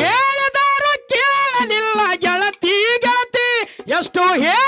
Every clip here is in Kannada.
ಹೇಳಿದರು ಕೇಳಲಿಲ್ಲ ಗೆಳತಿ ಗೆಳತಿ. ಎಷ್ಟು ಹೇಳಿದರು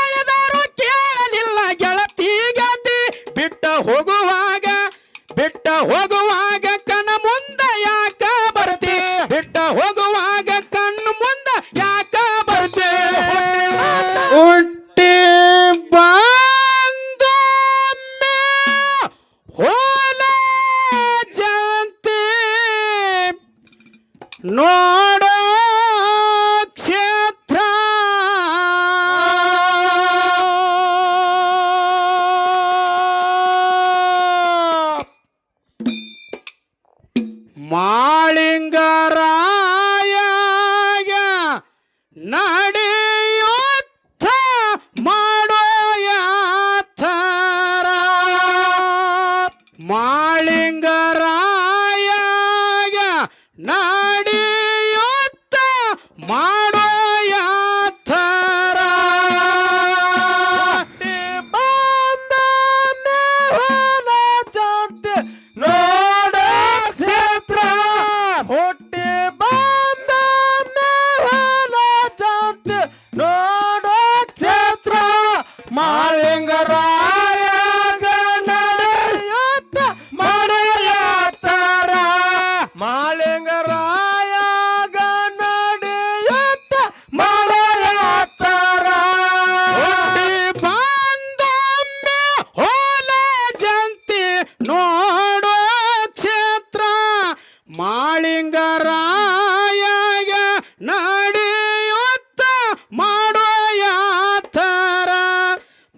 ಮಾಳಿಂಗರಾಯ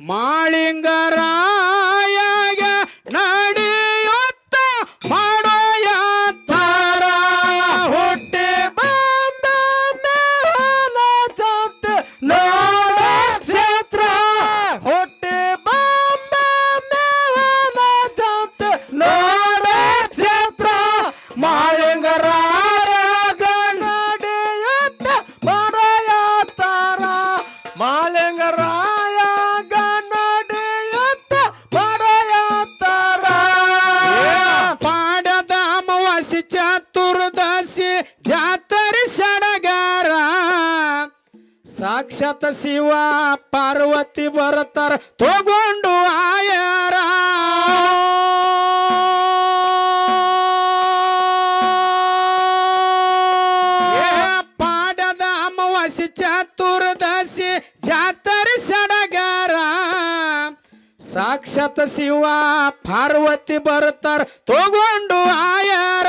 ಮಾಳಿಂಗರಾಯ ಸಾಕ್ಷಾತ್ ಶಿವ ಪಾರ್ವತಿ ಬರುತ್ತಾರ. ತಗೊಂಡು ಆಯಾರ. ಪಾಡದ ಅಮಾವಾಸ್ಯ ಚತುರ್ದಶಿ ಜಾತರ ಸಡಗಾರ. ಸಾಕ್ಷಾತ್ ಶಿವ ಪಾರ್ವತಿ ಬರುತ್ತಾರ. ತಗೊಂಡು ಆಯಾರ.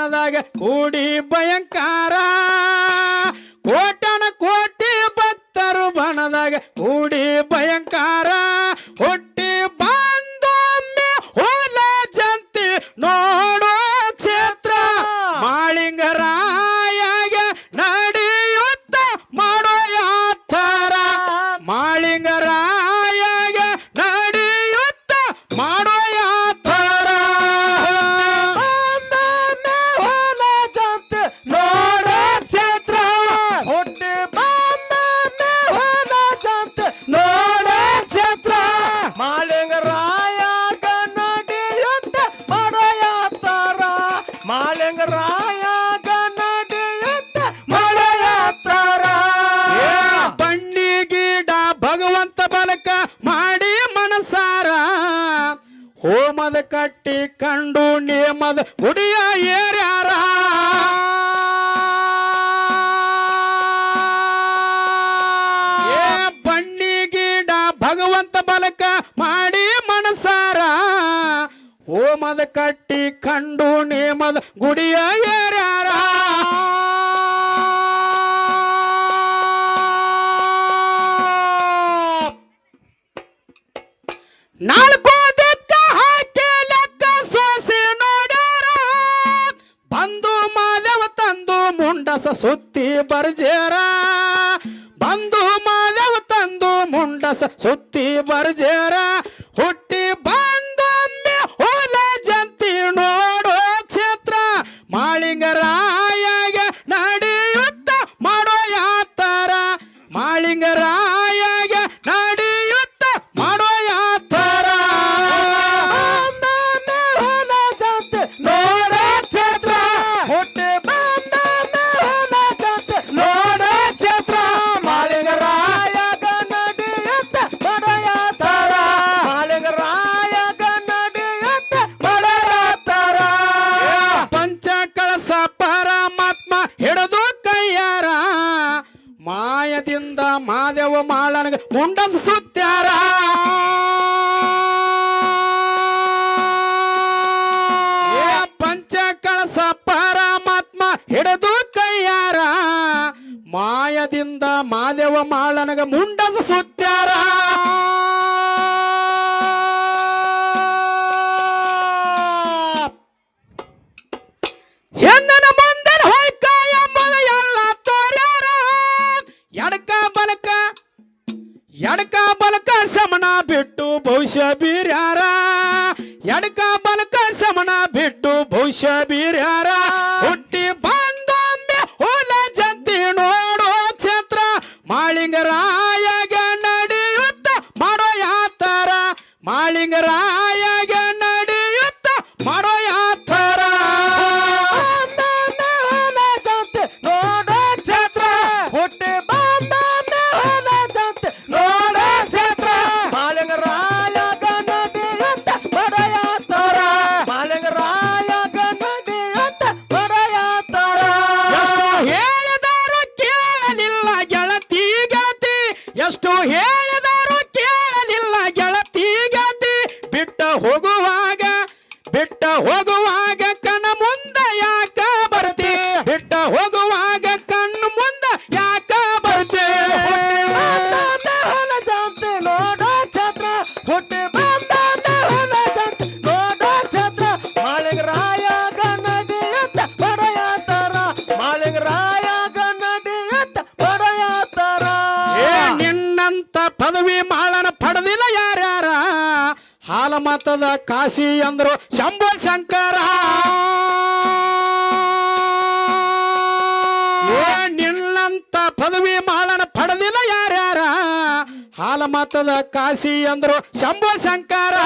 ಭಕ್ತರು ಕೂಡಿ ಭಯಂಕಾರ. ಕೋಟನ ಕೋಟಿ ಭಕ್ತರು ಬಣದಾಗ ಕೂಡಿ ಭಯಂಕಾರ. ಹುಟ್ಟಿ ಬಂದೊಮ್ಮೆ ಹೋಲ ಜಂತಿ ನೋಡೋ ಕ್ಷೇತ್ರ. ಮಾಳಿಂಗರಾಯ ನಡೆಯುತ್ತ ಮಾಡೋ ಯಾಥರ ಮಾಳಿಂಗರಾಯ ನಡೆಯುತ್ತ ಮಾಡೋ ಕಟ್ಟಿ ಕಂಡು ನೇಮದ ಗುಡಿಯ ಏರ್ಯಾರ ಏ ಬನ್ನಿ ಗಿಡ ಭಗವಂತ ಬಲಕ ಮಾಡಿ ಮನಸಾರ ಹೋಮದ ಕಟ್ಟಿ ಕಂಡು ನೇಮದ ಗುಡಿಯ ಏರ್ಯಾರ ನಾಲ್ಕು ಬಂದು ಮಾದೇವ ತಂದು ಮುಂಡಸ ಸುತ್ತಿ ಬರ್ಜೇರ. ಬಂದು ಮಾದೇವ ತಂದು ಮುಂಡಸ ಸುತ್ತಿ ಬರ್ಜೇರ. ಹುಟ್ಟಿ ಬಂದೊಮ್ಮೆ ಹೊಲ ಜಂತಿ ನೋಡೋ ಕ್ಷೇತ್ರ. ಮಾಳಿಂಗರಾಯಾಗ ನಡೆಯುತ್ತ ಮಾಡೋ ಯಾತರ. ಮಾಳಿಂಗರಾಯಾಗ ನಡೆ ಮುಂಡಸ ಸುತ್ಯಾರ ಏ ಪಂಚ ಕಳಸ ಪರಮಾತ್ಮ ಹಿಡಿದು ಕೈಯಾರ. ಮಾಯದಿಂದ ಮಾದೇವ ಮಾಳನಗ ಮುಂಡಸ ಸುತ್ಯಾರ ಭವಿಷ್ಯ ಬೀರ್ಯಾರ? ಎಡಕ ಬಲಕ ಶಮನ ಬಿಟ್ಟು ಭವಿಷ್ಯ ಬೀರ್ಯಾರ? ಹುಟ್ಟಿ ಬಂದೊಮ್ಮೆ ಹೊಲ ಜಂತಿ ನೋಡೋ ಕ್ಷೇತ್ರ. ಮಾಳಿಂಗರಾಯಗ ನಡೆಯುತ್ತ ಮಾಡೋ ಯಾತರ. ಮಾಳಿಂಗರಾಯಗ ಹೋಗುವಾಗ ಬಿಟ್ಟ ಹೋಗುವಾಗ ಕಣ್ಣ ಮುಂದ ಯಾಕ ಬರ್ತಿ ಬಿಟ್ಟ ಹೋಗುವಾಗ ಕಣ್ಣು ಮುಂದ ಯಾಕ ಬರ್ತಿ ನೋಡೋ ಕ್ಷೇತ್ರ ಹುಟ್ಟಿ ನೋಡೋ ಕ್ಷೇತ್ರ ಮಾಳಿಂಗರಾಯ ಗನ್ನಡಿಯಂತ ಪಡೆಯತ್ತಾರ ಮಾಳಿಂಗರಾಯ ಗನ್ನಡಿಯಂತ ಪಡೆಯತ್ತಾರ ಏ ನಿನ್ನಂತ ಪದವಿ ಮಾಳನ ಮತದ ಕಾಶಿ ಅಂದ್ರು ಶಂಭು ಶಂಕರ. ನಿನ್ನಂತ ಪದವಿ ಮಾಳನ ಪಡೆದಿಲ್ಲ ಯಾರ್ಯಾರ? ಹಾಲ ಮತದ ಕಾಶಿ ಅಂದ್ರು ಶಂಭು ಶಂಕರ.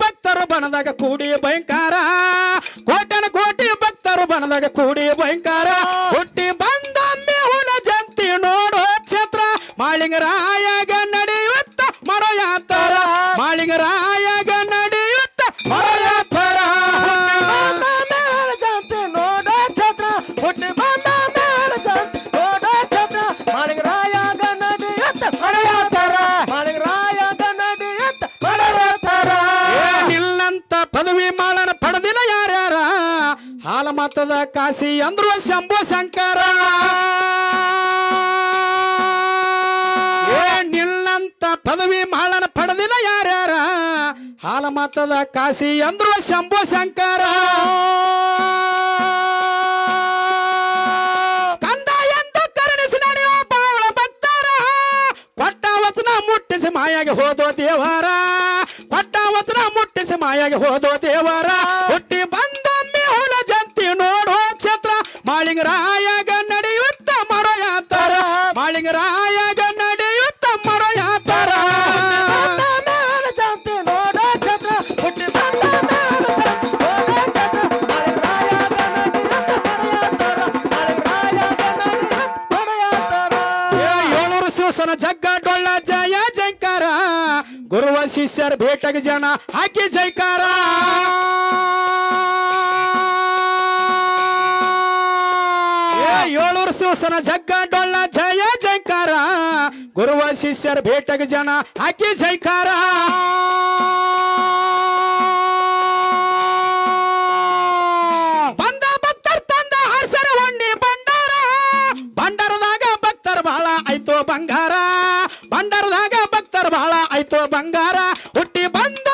ಭಕ್ತರ ಬಣದಾಗ ಕೂಡಿ ಭಯಂಕರ. ಬಣದಾಗ ಕೂಡಿ ಭಯಂಕರ ಹುಟ್ಟಿ ಬಂದೊಮ್ಮೆ ಹುಲ ಜಂತಿ ನೋಡೋ ಕ್ಷೇತ್ರ. ಮಾಳಿಂಗರಾಯಗ ನಡೆಯುತ್ತ ಮರೋ ಯಾತರ ಮಾಳಿಂಗರಾಯಗ ನಡೆಯುತ್ತ ಮರೋ ಯಾತರ ನಡೆಯುತ್ತ ನಿಲ್ಲಂತ ಪದವಿ ಮಾಳನ ಪದವಿ ಯಾರ್ಯಾರ ಹಾಲ ಮತದ ಕಾಶಿ ಅಂದ್ರು ಶಂಭು ಶಂಕರ. ನಿಲ್ಲಂತ ಪದವಿ ಮಾಳನ ಪಡೆದಿಲ್ಲ ಯಾರ್ಯಾರ? ಹಾಲ ಮತದ ಕಾಶಿ ಅಂದ್ರು ಶಂಭು ಶಂಕರ. ಮುಟ್ಟಿಸಿ ಮಾಯಾಗಿ ಹೋದೋ ದೇವರ. ಕೊಟ್ಟ ವಚನ ಮುಟ್ಟಿಸಿ ಮಾಯಾಗಿ ಹೋದೋ ದೇವರ. ಹುಟ್ಟಿ ಬಂದೊಮ್ಮೆ ಮಾಳಿಂಗರಾಯಗ ನಡೆಯುತ್ತ ಮರಯಾತರ. ಮಾಳಿಂಗರಾಯಗ ನಡೆಯುತ್ತ ಮರಯಾತರ. ಏಳೂರು ಶಿವಸನ ಜಗ್ಗ ಡೊಳ್ಳ ಜಯ ಜೈಕಾರ. ಗುರುವ ಶಿಷ್ಯರ ಭೇಟಗ ಜನ ಹಾಕಿ ಜೈಕಾರ. ಏಳೂರು ಸೂಸನ ಜಗ್ಗ ಡೊಳ್ಳ, ಜಯ ಜೈಕಾರ. ಗುರುವ ಶಿಷ್ಯರ ಭೇಟಗ ಜನ ಹಾಕಿ ಜೈಕಾರ. ಬಂದ ಭಕ್ತರ್ ತಂದ ಹರ್ಸರ ಹೊಣ್ಣಿ ಬಂಡಾರ ಭಂಡಾರದಾಗ ಭಕ್ತರ್ ಬಹಳ ಆಯ್ತು ಬಂಗಾರ. ಭಂಡಾರದಾಗ ಭಕ್ತರ್ ಬಹಳ ಆಯ್ತು ಬಂಗಾರ. ಹುಟ್ಟಿ ಬಂದೊಮ್ಮೆ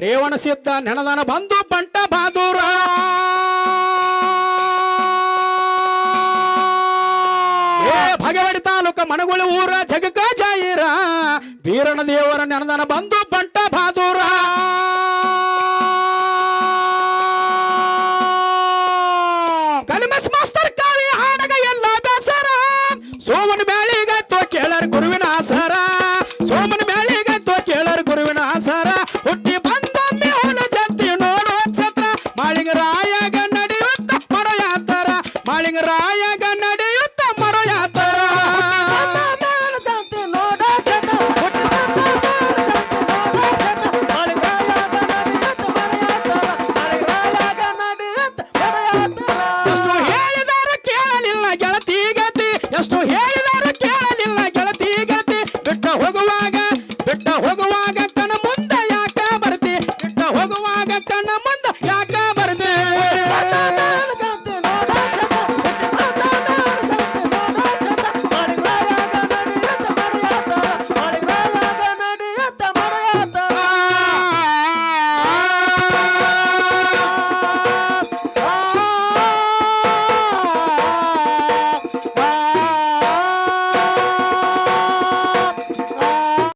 ರೇವಣ ಸಿದ್ಧ ನೆನದನ ಬಂದು ಬಂಟ ಬಹಾದೂರ ಭಗವಡಿ ತಾಲೂಕ ಮಣಗುಳಿ ಊರ ಜಗಕ ಜಾಯಿರ. ಬೀರಣ ದೇವರ ನೆನದನ ಬಂದು ಬಂಟ ಬಹಾದೂರ